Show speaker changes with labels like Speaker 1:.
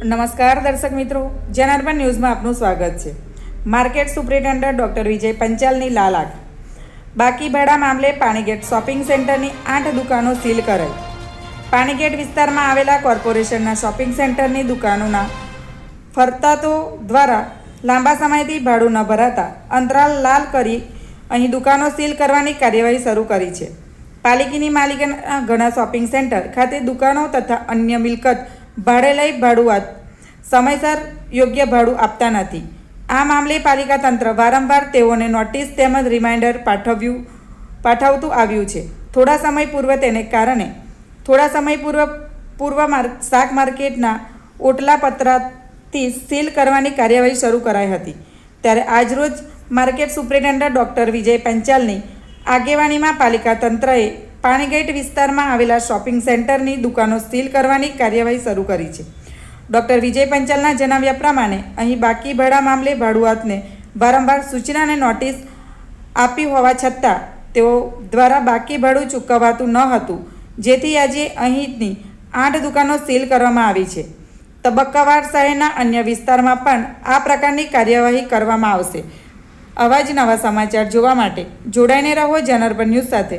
Speaker 1: નમસ્કાર દર્શક મિત્રો જનાર્પણ ન્યૂઝમાં આપનું સ્વાગત છે. માર્કેટ સુપ્રિન્ટેન્ડન્ટ ડૉક્ટર વિજય પંચાલની લાલાક. બાકી ભાડા મામલે પાણીગેટ શોપિંગ સેન્ટરની આઠ દુકાનો સીલ કરાઈ. પાણીગેટ વિસ્તારમાં આવેલા કોર્પોરેશનના શોપિંગ સેન્ટરની દુકાનોના ફરતાતો દ્વારા લાંબા સમયથી ભાડું ન ભરાતા અંતરાલ લાલ કરી અહીં દુકાનો સીલ કરવાની કાર્યવાહી શરૂ કરી છે. પાલિકીની માલિકીના ઘણા શોપિંગ સેન્ટર ખાતે દુકાનો તથા અન્ય મિલકત ભાડે લઈ ભાડુઆત. સમયસર યોગ્ય ભાડું આપતા નથી. આ મામલે પાલિકા તંત્ર વારંવાર તેઓને નોટિસ તેમજ રિમાઇન્ડર પાઠવ્યું, પાઠવતું આવ્યું છે. થોડા સમય પૂર્વે તેને કારણે, થોડા સમય પૂર્વ પૂર્વ માર્ક શાક માર્કેટના ઓટલા પત્રથી સીલ કરવાની કાર્યવાહી શરૂ કરાઈ હતી. ત્યારે આજરોજ માર્કેટ સુપ્રિન્ટેન્ડન્ટ ડૉક્ટર વિજય પંચાલની આગેવાનીમાં પાલિકા તંત્રએ પાણીગેટ વિસ્તારમાં આવેલા શોપિંગ સેન્ટરની દુકાનો સીલ કરવાની કાર્યવાહી શરૂ કરી છે. ડૉક્ટર વિજય પંચાલના જણાવ્યા પ્રમાણે અહીં બાકી ભાડા મામલે ભાડુઆતને વારંવાર સૂચના અને નોટિસ આપી હોવા છતાં તેઓ દ્વારા બાકી ભાડું ચૂકવવાતું ન હતું, જેથી આજે અહીંની આઠ દુકાનો સીલ કરવામાં આવી છે. તબક્કાવાર શહેરના અન્ય વિસ્તારમાં પણ આ પ્રકારની કાર્યવાહી કરવામાં આવશે. આવા જ નવા સમાચાર જોવા માટે જોડાઈને રહો જનરબન ન્યૂઝ સાથે.